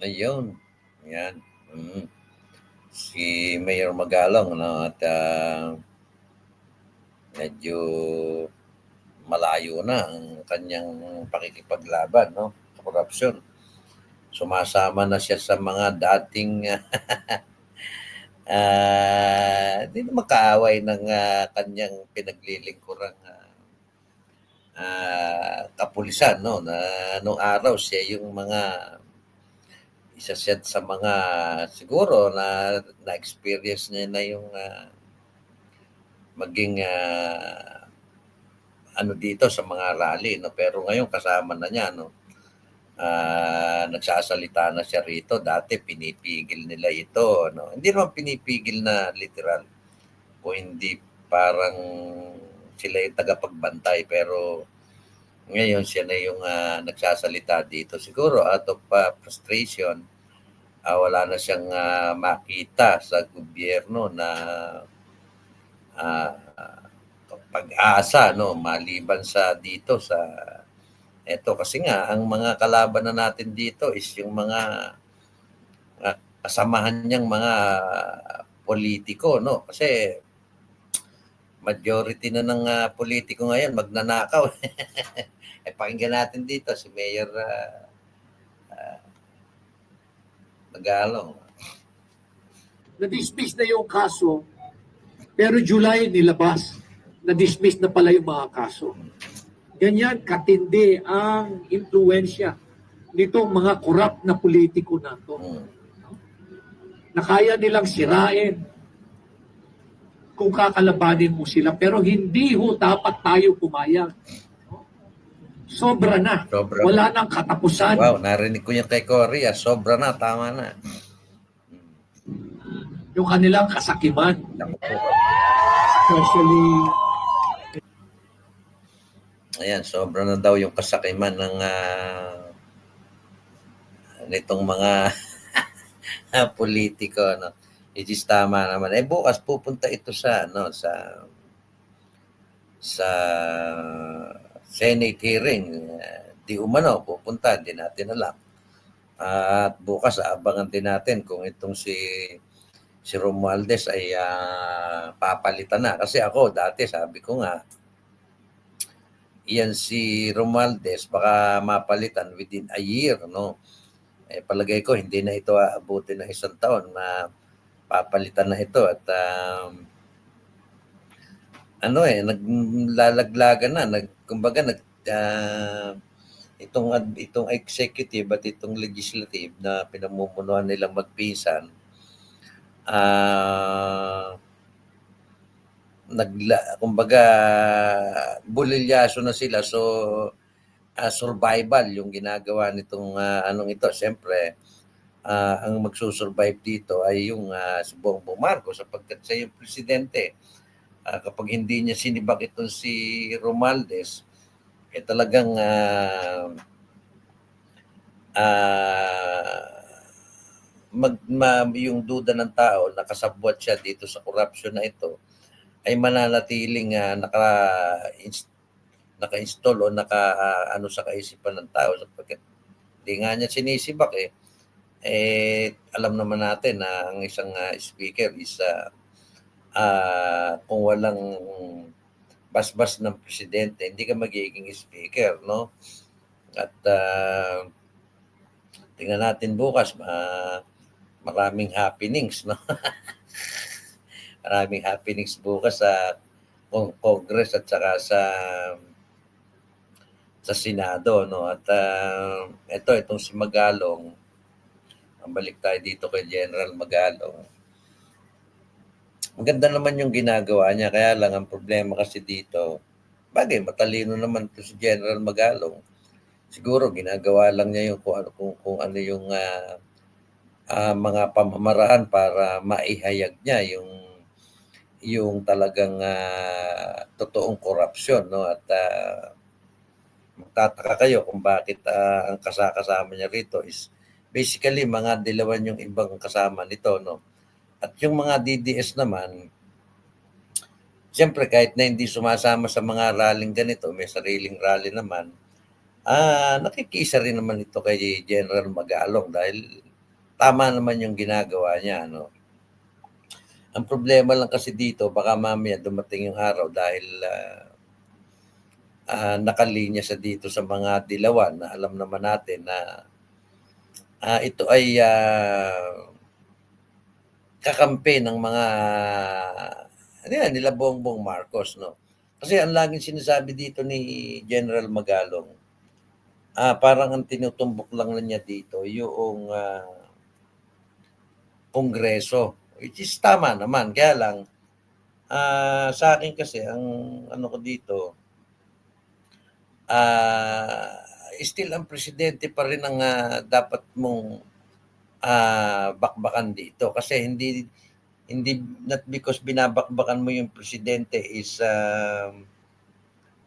Ayun, yan. Mm. Si Mayor Magalong, no, at ah, medyo malayo na ang kanyang pakikipaglaban, no, sa korupsyon. Sumasama na siya sa mga dating ah, hindi na makaaway ng ah, kanyang pinaglilingkurang ah, kapulisan, no, na nung araw siya yung mga isa siya sa mga siguro na na-experience niya na yung ah, maging ah, ano dito sa mga rally no? Pero ngayon kasama na niya no? Ah, nagsasalita na siya rito. Dati pinipigil nila ito no? Hindi naman pinipigil na literal kung hindi parang sila yung tagapagbantay. Pero ngayon siya na yung ah, nagsasalita dito. Siguro out of ah, frustration ah, wala na siyang ah, makita sa gobyerno na ah, pag-asa no maliban sa dito sa eto. Kasi nga ang mga kalaban na natin dito is yung mga ah, kasamahan niyang mga politiko no? Kasi majority na ng ah, politiko ngayon magnanakaw eh pakinggan natin dito si Mayor ah, ah, Magalong na-dismiss na yung kaso, pero July nilabas, na-dismiss na pala yung mga kaso. Ganyan katindi ang impluensya nitong mga korap na politiko na to. Mm. Na kaya nilang sirain kung kakalabanin mo sila. Pero hindi ho dapat tayo pumayag. Sobra na. sobra Wala nang katapusan. wow narinig ko yung kay Cory ah, sobra na tama na Yung kanilang kasakiman. Especially Ayan, sobra na daw yung kasakiman ng ah, nitong mga politiko no. It is tama naman. Eh bukas pupunta ito sa ano sa sa Senate hearing. Di umano pupunta, hindi natin alam. At bukas abangan din natin kung itong si si Romualdez ay ah, papalitan na kasi ako dati sabi ko nga yan si Romualdez baka mapalitan within a year, no? Eh, palagay ko hindi na ito aabutin ng isang taon na papalitan na ito at um, ano eh naglalaglagan na nag kumbaga nag ah, itong itong executive at itong legislative na pinamumunuan nilang magpisan ah nagla kumbaga bulilyaso na sila. So ah, survival yung ginagawa nitong ah, anong ito. Siyempre ah, ang magsusurvive dito ay yung ah, si Bongbong Marcos. Sapagkat siya yung presidente Ah, kapag hindi niya sinibak itong si Romualdez eh talagang ah, ah, mag, ma, yung duda ng tao na kasabwat siya dito sa corruption na ito ay mananatiling ah, naka ins- naka-install o naka ah, ano sa kaisipan ng tao. Sapagkat hindi nga niya sinisibak eh eh alam naman natin na ang isang ah, speaker is ah, ah, kung walang basbas ng presidente hindi ka magiging speaker no? At ah, tingnan natin bukas ah, maraming happenings no? Maraming happenings bukas sa Cong- Congress at saka sa sa Senado no? At ah, ito itong si Magalong balik tayo dito kay General Magalong. Maganda naman yung ginagawa niya kaya lang ang problema kasi dito bagay matalino naman to si General Magalong. Siguro ginagawa lang niya yung kung ano kung, kung ano yung ah, ah, mga pamamaraan para maihayag niya yung yung talagang ah, totoong korupsyon no? At ah, magtataka kayo kung bakit ah, ang kasakasama niya rito is basically mga dilawan yung ibang kasama nito no at yung mga DDS naman Siyempre, kahit na hindi sumasama sa mga rallying ganito, may sariling rally naman, ah nakikisa rin naman ito kay General Magalong dahil tama naman yung ginagawa niya, no? Ang problema lang kasi dito, baka mamaya dumating yung araw dahil ah, ah, nakalinya siya dito sa mga dilawan na alam naman natin na ah, ito ay ah, kakampi ng mga ano yan, nila Bongbong Marcos, no? Kasi ang laging sinasabi dito ni General Magalong, ah parang ang tinutumbok lang niya dito yung ah, kongreso. Which is tama naman. Kaya lang, ah sa akin kasi, ang ano ko dito, ah still ang presidente pa rin ang ah, dapat mong ah bakbakan dito. Kasi hindi hindi not because binabakbakan mo yung presidente is ah,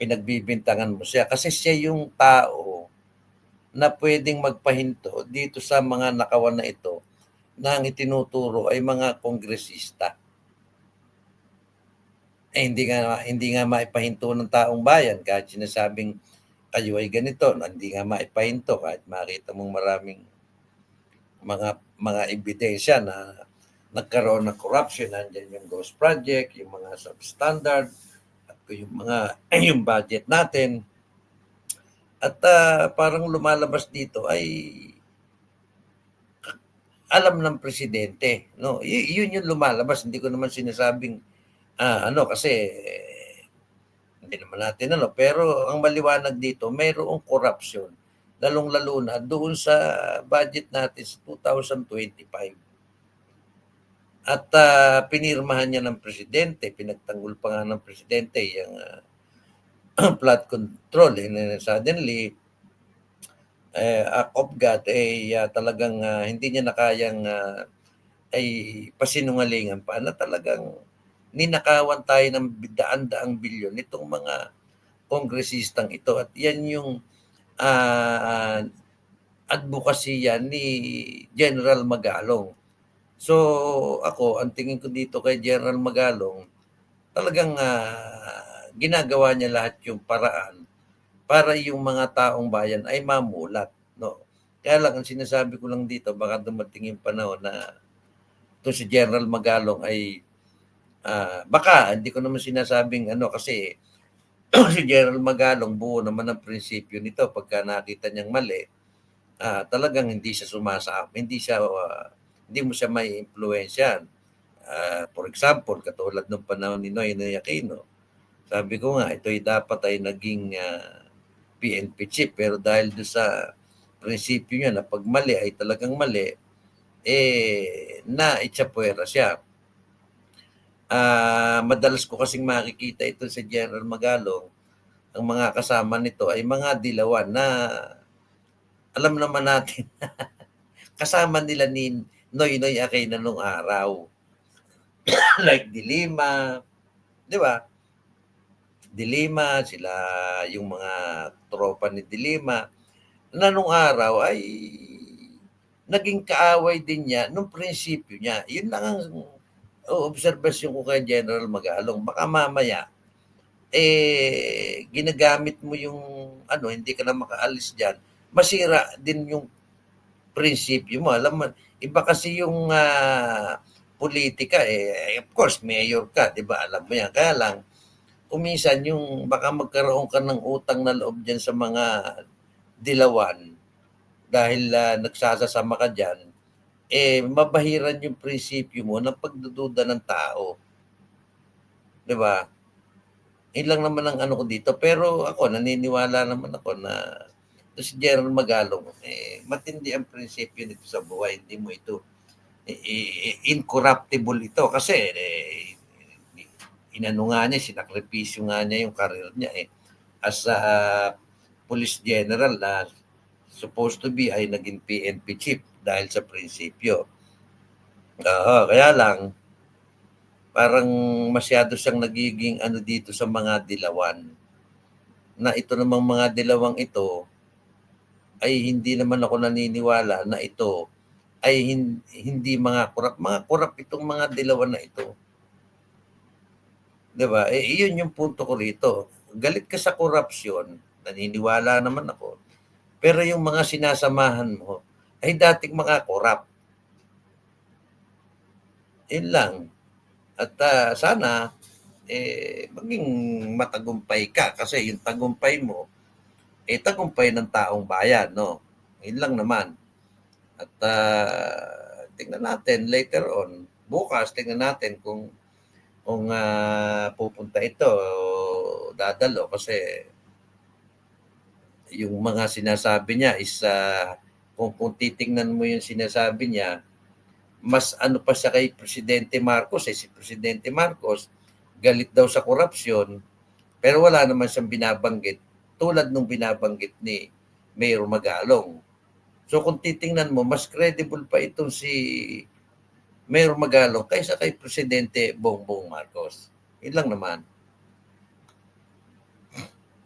pinagbibintangan mo siya kasi siya yung tao na pwedeng magpahinto dito sa mga nakawan na ito na ang itinuturo ay mga kongresista. Eh, hindi nga hindi nga maipahinto ng taong bayan kahit sinasabing kayo ay ganito, hindi nga maipahinto kahit makita mong maraming mga mga ebidensya na nagkaroon ng corruption, nandiyan yung Ghost Project, yung mga substandard, at yung mga yung budget natin. At ah, parang lumalabas dito ay alam ng presidente, no? Y- yun yung lumalabas, hindi ko naman sinasabing ah, ano kasi hindi naman natin ano, pero ang maliwanag dito, mayroong corruption lalong-lalo na doon sa budget natin sa 2025. At ah, pinirmahan niya ng presidente, pinagtanggol pa nga ng presidente yung ah, flood control. And then suddenly, eh, act of God, eh, ah, talagang ah, hindi niya na kayang ah, ay pasinungalingan pa na talagang ninakawan tayo ng daan-daang bilyon nitong mga kongresistang ito. At yan yung ah advocacy yan ni General Magalong. So ako, ang tingin ko dito kay General Magalong, talagang ah, ginagawa niya lahat yung paraan para yung mga taong bayan ay mamulat. No? Kaya lang, ang sinasabi ko lang dito, baka dumating yung panahon na ito si General Magalong ay ah, baka, hindi ko naman sinasabing ano kasi si General Magalong buo naman ang prinsipyo nito pagka nakita niyang mali, ah, talagang hindi siya sumasa, hindi siya ah, hindi mo siya may impluwensyahan. Ah, for example, katulad ng panahon ni Noy Noy Aquino, sabi ko nga, ito ay dapat ay naging ah, PNP chief. Pero dahil doon sa prinsipyo niya na pag mali ay talagang mali, eh, na itsapuera siya. Ah, madalas ko kasing makikita ito sa General Magalong, ang mga kasama nito ay mga dilawan na alam naman natin kasama nila ni Noy Noy Aquino nung araw. like Dilima, di ba? Dilima, sila yung mga tropa ni Dilima, na nung araw ay naging kaaway din niya nung prinsipyo niya. Yun lang ang obserbasyon ko kay General Magalong. Baka mamaya, eh, ginagamit mo yung, ano, hindi ka na makaalis dyan, masira din yung prinsipyo mo. Alam mo, iba kasi yung ah, politika, eh, of course, mayor ka, di ba? Alam mo yan. Kaya lang, kumisan yung baka magkaroon ka ng utang na loob dyan sa mga dilawan dahil ah, nagsasasama ka dyan, eh, mabahiran yung prinsipyo mo ng pagdududa ng tao. Di ba? Ilang naman ang ano ko dito. Pero ako, naniniwala naman ako na ito si General Magalong, eh, matindi ang prinsipyo nito sa buhay. Hindi mo ito eh, incorruptible ito. Kasi eh, inano nga niya, sinakripisyo nga niya yung karir niya eh. As a police general na supposed to be ay naging PNP chief dahil sa prinsipyo. Oo, kaya lang, parang masyado siyang nagiging ano dito sa mga dilawan. Na ito namang mga dilawang ito, ay hindi naman ako naniniwala na ito ay hin- hindi mga kurap. Mga kurap itong mga dilawan na ito. 'Di ba? Eh, iyon yung punto ko rito. Galit ka sa korupsyon, naniniwala naman ako. Pero yung mga sinasamahan mo ay dating mga korap. Yun lang. At ah, sana, eh, maging matagumpay ka kasi yung tagumpay mo, eh, tagumpay ng taong bayan, no? Yun lang naman. At ah, tingnan natin later on, bukas, tingnan natin kung kung ah, pupunta ito o dadalo kasi yung mga sinasabi niya is ah, kung, kung titingnan mo yung sinasabi niya, mas ano pa siya kay Presidente Marcos eh. Si Presidente Marcos, galit daw sa korupsyon, pero wala naman siyang binabanggit tulad nung binabanggit ni Mayor Magalong. So kung titingnan mo, mas credible pa itong si Mayor Magalong kaysa kay Presidente Bongbong Marcos. Yun lang naman.